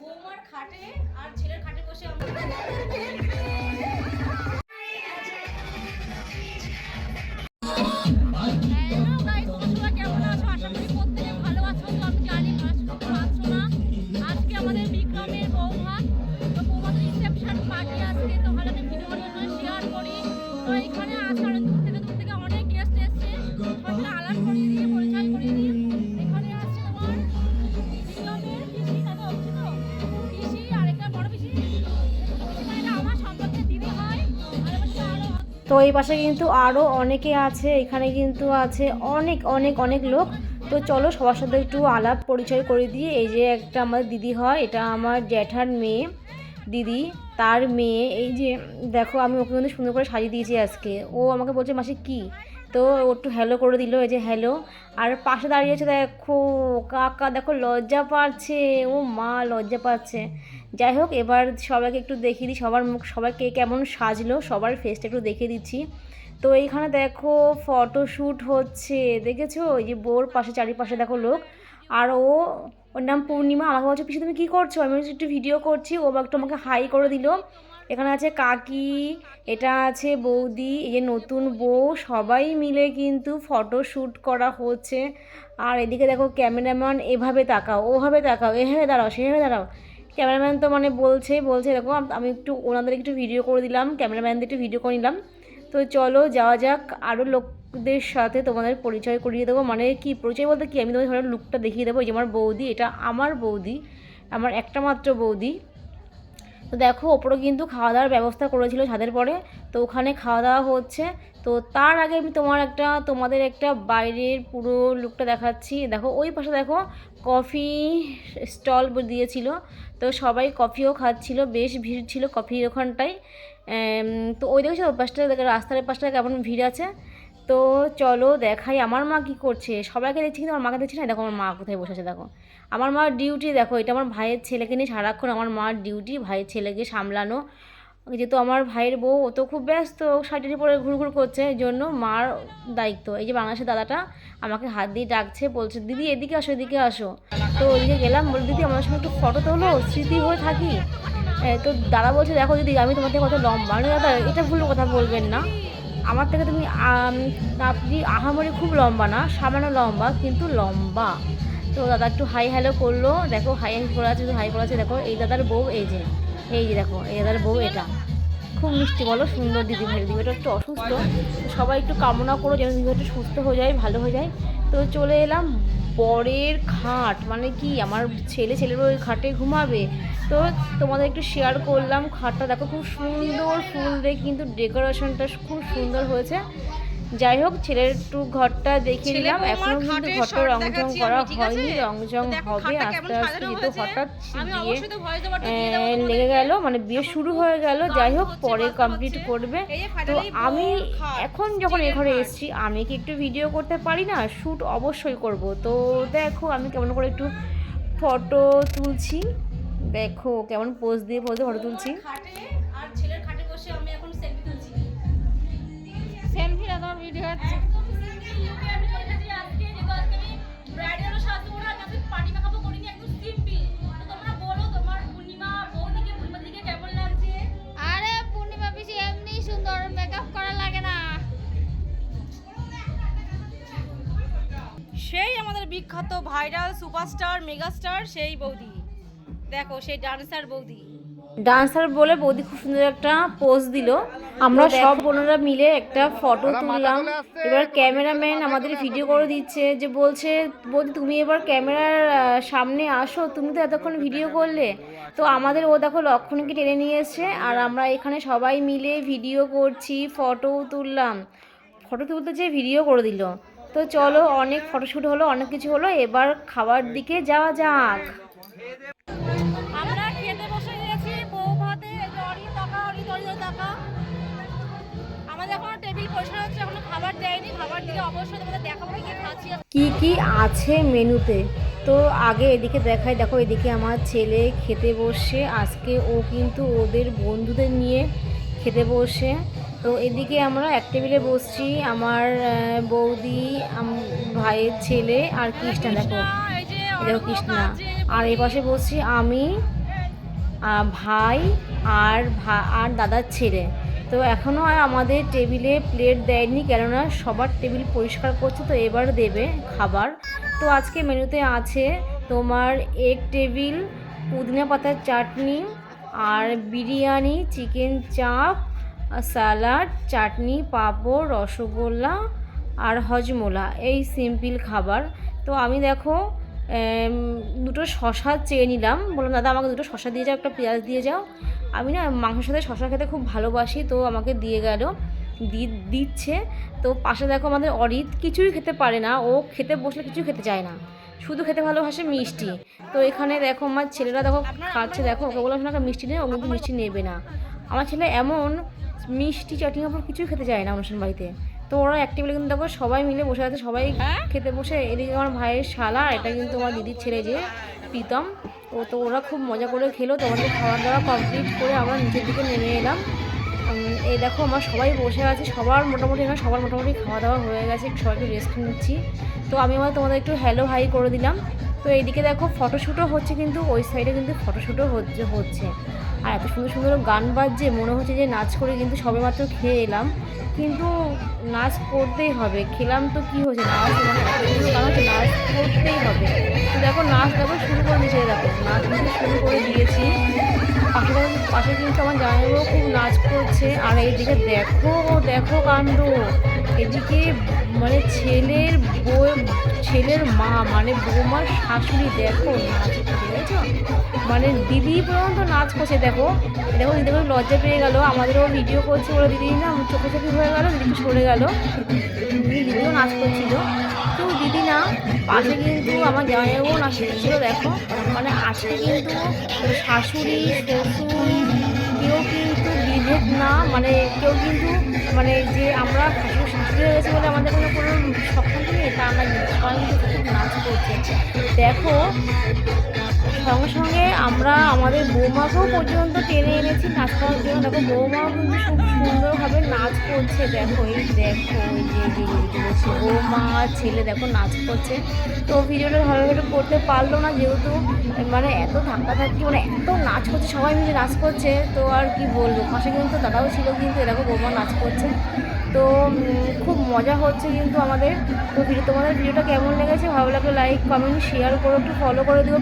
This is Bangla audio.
বৌমার খাটে আর ছেলের খাটে বসে আমরা তো এই পাশে কিন্তু আরও অনেকে আছে, এখানে কিন্তু আছে অনেক অনেক অনেক লোক। তো চলো সবার সাথে একটু আলাপ পরিচয় করে দিয়ে এই যে একটা আমার দিদি হয়, এটা আমার জ্যাঠার মেয়ে। দিদি, তার মেয়ে, এই যে দেখো আমি ওকে কিন্তু সুন্দর করে সাজিয়ে দিয়েছি আজকে। ও আমাকে বলছে, মাসি, কি? তো একটু হ্যালো করে দিল, এই যে হ্যালো আর পাশে দাঁড়িয়েছে দেখো, কাকা দেখো লজ্জা পাচ্ছে, ও মা লজ্জা পাচ্ছে। যাই হোক, এবার সবাইকে একটু দেখিয়ে দিই, সবার মুখ সবাইকে কেমন সাজলো, সবার ফেসটা একটু দেখিয়ে দিচ্ছি। তো এইখানে দেখো ফটোশ্যুট হচ্ছে, দেখেছ? ওই যে বোর পাশে, চারিপাশে দেখো লোক। আর ও, ওর নাম পূর্ণিমা, আমাকে বলছে পিছিয়ে তুমি কী করছ? আমি একটু ভিডিও করছি। ও একটু আমাকে হাই করে দিল। এখানে আছে কাকি, এটা আছে বৌদি, এই যে নতুন বউ, সবাই মিলে কিন্তু ফটো শ্যুট করা হচ্ছে। আর এদিকে দেখো ক্যামেরাম্যান এভাবে তাকাও, ওভাবে তাকাও, এভাবে দাঁড়াও, সেভাবে দাঁড়াও। ক্যামেরাম্যান তো মানে বলছে বলছে, দেখো, আমি একটু ওনাদের একটু ভিডিও করে দিলাম ক্যামেরাম্যানদের একটু ভিডিও করে নিলাম। তো চলো যাওয়া যাক আরও লোকদের সাথে তোমাদের পরিচয় করিয়ে দেবো। মানে কি পরিচয় বলতে কি? আমি তোমাদের লুকটা দেখিয়ে দেবো। যে আমার বৌদি, এটা আমার বৌদি, আমার একটা মাত্র বৌদি। তো দেখো ওপরে কিন্তু খাওয়া দাওয়ার ব্যবস্থা করেছিল ছাদের পরে। তো ওখানে খাওয়া দাওয়া হচ্ছে। তো তার আগে আমি তোমার একটা, তোমাদের একটা বাইরের পুরো লুকটা দেখাচ্ছি। দেখো, ওই পাশে দেখো কফি স্টল দিয়েছিল। তো সবাই কফিও খাচ্ছিল, বেশ ভিড় ছিল কফির ওখানটায়। তো ওই দেখেছ, ওই পাশটা দেখো রাস্তার পাশটা কেমন ভিড় আছে? তো চলো দেখাই, আমার মা কি করছে? সবাইকে দেখছি কিন্তু আমার মাকে দেখছি না। দেখো আমার মা কোথায় বসে আছে, দেখো। আমার মার ডিউটি দেখো, এটা আমার ভাইয়ের ছেলেকে নিয়ে সারাক্ষণ আমার মার ডিউটি ভাইয়ের ছেলেকে সামলানো। যেহেতু আমার ভাইয়ের বউ, ও তো খুব ব্যস্ত শাড়ি পরে ঘুরঘুর করছে, এই জন্য মার দায়িত্ব। এই যে বাংলাদেশের দাদাটা আমাকে হাত দিয়ে ডাকছে, বলছে, দিদি, এদিকে আসো এদিকে আসো। তো ওইদিকে গেলাম বলে দিদি, আমার সঙ্গে একটু ফটো তোলো, স্মৃতি হয়ে থাকি। তো দাদা বলছে, দেখো দিদি, আমি তোমার থেকে কত লম্বা। দাদা, এটা ভুল কথা বলবেন না। আমার থেকে তুমি আপনি আহামরি খুব লম্বা না, সামান্য লম্বা, কিন্তু লম্বা। তো দাদা একটু হাই হ্যালো করল, দেখো হাই হাই করে আছে হাই করে আছে, দেখো, এই দাদার বউ এই যে এই যে দেখো, এই দাদার বউ এটা। খুব মিষ্টি বলো, সুন্দর দিদি ভাই, দিদি এটা একটু অসুস্থ। সবাই একটু কামনা করো যেন দিদি একটু সুস্থ হয়ে যায়, ভালো হয়ে যায়। তো চলে এলাম বরের খাট মানে কি, আমার ছেলে ছেলের ওই খাটে ঘুমাবে। তো তোমাদের একটু শেয়ার করলাম খাটটা দেখো খুব সুন্দর ফুল দিয়ে কিন্তু ডেকোরেশনটা খুব সুন্দর হয়েছে। যাই হোক ছেলের একটু ঘরটা দিলাম। বৌমার এখনও কিন্তু ঘরটা রং দেখাচ্ছি করা? হয়নি রং দেখো হবে আস্তে আস্তে যেহেতু হঠাৎ দিয়ে। লেগে গেল মানে বিয়ে শুরু হয়ে গেল। যাই হোক পরে কমপ্লিট করবে। তো আমি এখন যখন এ স্টিলের ঘরে এসেছি আমি কি একটু ভিডিও করতে পারি না? শ্যুট অবশ্যই করব। তো দেখো আমি কেমন করে একটু ফটো তুলছি। দেখো কেমন পোজ দিয়ে পোজ দিয়ে ফটো তুলছি। আর ছেলের খাটে বসে আমি এখন সেলফি সেলফি তোমার ভিডিও হচ্ছে না সেই আমাদের বিখ্যাত ভাইরাল সুপারস্টার মেগাস্টার সেই বৌদি। দেখো সেই ডান্সার বৌদি। ডান্সার বলে বৌদি খুব সুন্দর একটা পোজ দিল। আমরা সব বোনেরা মিলে একটা ফটো তুললাম। এবার ক্যামেরাম্যান আমাদের ভিডিও করে দিচ্ছে যে বলছে বৌদি তুমি এবার ক্যামেরার সামনে আসো। তুমি তো এতক্ষণ ভিডিও করলে। তো আমাদের ও দেখো লক্ষণকে টেনে নিয়ে এসছে আর আমরা এখানে সবাই মিলে ভিডিও করছি ফটো তুললাম। ফটো তুলতে যে ভিডিও করে দিল। তো চলো অনেক ফটোশ্যুট হলো অনেক কিছু হলো। এবার খাবার দিকে যাওয়া যাক। আমাদের এখনও টেবিল পরিষ্কার হচ্ছে এখনও খাবার দেয়নি খাবার দিকে অবশ্যই তোমাদের দেখাবো কি খাচ্ছি। কি কি আছে মেনুতে? তো আগে এদিকে দেখাই দেখো এদিকে আমার ছেলে খেতে বসে আজকে ও কিন্তু ওদের বন্ধুদের নিয়ে খেতে বসে। তো এদিকে আমরা এক টেবিলে বসছি আমার বৌদি ভাইয়ের ছেলে আর কৃষ্ণা দেখো। দেখো কৃষ্ণা। আর এই পাশে বসছি আমি ভাই আর ভা- আর দাদার ছেলে। তো এখনও আর আমাদের টেবিলে প্লেট দেয়নি, কেননা সবার টেবিল পরিষ্কার করছে, তো এবার দেবে খাবার। তো আজকে মেনুতে আছে তোমার এগ টেবিল পুদিনা পাতার চাটনি, আর বিরিয়ানি চিকেন চাপ স্যালাড চাটনি, পাঁপড়, রসগোল্লা, আর হজমোলা। এই সিম্পল খাবার। তো আমি দেখো দুটো শশা চেয়ে নিলাম। বললাম, দাদা, আমাকে দুটো শশা দিয়ে যাও, একটা পেঁয়াজ দিয়ে যাও। আমি না মাংসের সাথে শশা খেতে খুব ভালোবাসি তো আমাকে দিয়ে গেল দি- দিচ্ছে। তো পাশে দেখো আমাদের অরিত কিছুই খেতে পারে না ও খেতে বসলে কিছুই খেতে চায় না। শুধু খেতে ভালোবাসে মিষ্টি। তো এখানে দেখো আমার ছেলেরা দেখো খাচ্ছে দেখো ওকে বললাম না মিষ্টি নেই ও কিন্তু মিষ্টি নেবে না। আমার ছেলে এমন মিষ্টি চাটনি ওপর কিছুই খেতে চায় না অনুষ্ঠান বাড়িতে। তো ওরা এক টেবিলে কিন্তু দেখো সবাই মিলে বসে আছে সবাই খেতে বসে। এদিকে আমার ভাইয়ের শালা এটা কিন্তু আমার দিদির ছেলে যে প্রীতম। ও তো ওরা খুব মজা করে খেলো তোমাদের খাওয়া দাওয়া কমপ্লিট করে আমরা নিচের দিকে নেমে এলাম। এই দেখো আমার সবাই বসে আছে, সবার মোটামুটি না, সবার মোটামুটি খাওয়া দাওয়া হয়ে গেছে, সবাইকে রেস্ট নিচ্ছি। তো আমি আমার তোমাদের একটু হ্যালো হাই করে দিলাম। তো এইদিকে দেখো ফটোশ্যুটও হচ্ছে কিন্তু ওই সাইডে কিন্তু ফটোশ্যুটও হচ্ছে হচ্ছে। আর এত সুন্দর সুন্দর গান বাজছে, মনে হচ্ছে যে নাচ করে কিন্তু সবে মাত্র খেয়ে এলাম। কিন্তু নাচ করতেই হবে। খেলাম তো কি হয়েছে নাচ মানে কারণ হচ্ছে, নাচ করতেই হবে। তো দেখো নাচ দেখো শুরু করে দিয়েছে, দেখো। নাচ শুরু করে দিয়েছি। পাশে কিন্তু আমার জামাইবাবু খুব নাচ করছে। আর এইদিকে দেখো দেখো কাণ্ড। এদিকে মানে ছেলের বউ, ছেলের মা মানে বৌমার শাশুড়ি, দেখো নাচ করছে মানে দিদি পর্যন্ত নাচ করছে, দেখো। দেখো দিদি লজ্জা পেয়ে গেল, আমাদেরও ভিডিও করছে বলে দিদি, না, চোখে চোখে হয়ে গেল, দিদি সরে গেল। দিদিও নাচ করছিল। তো দিদি না, পাশে কিন্তু আমার জামাইবাবু বোন করছিল দেখো। মানে আজকে কিন্তু শাশুড়ি, শ্বশুর, কেউ কিন্তু বিভেদ না মানে কেউ কিন্তু মানে যে আমরা শাশুড়ি শাশুড়ি হয়ে গেছে বলে আমাদের কোনো কোনো সক্ষম নেই, তা আমরা কিন্তু খুব নাচ করছে। দেখো সঙ্গে সঙ্গে আমরা আমাদের বৌমাকেও পর্যন্ত টেনে এনেছি নাচ করার জন্য। দেখো, বৌমাও কিন্তু খুব সুন্দরভাবে নাচ করছে। দেখো, এই দেখো যে যে বৌমা, ছেলে, দেখো, নাচ করছে। তো ভিডিওটা ভালোভাবে করতে পারল না যেহেতু মানে এত ধাক্কা ধাক্কি মানে এত নাচ করছে, সবাই মিলে নাচ করছে। তো আর কি বলব, পাশে কিন্তু দাদাও ছিল কিন্তু এরকম বৌমা নাচ করছে। তো খুব মজা হচ্ছে কিন্তু আমাদের। তো ভিডিও, তোমাদের ভিডিওটা কেমন লেগেছে? ভালো লাগলে লাইক কমেন্ট শেয়ার করো, একটু ফলো করে দিও।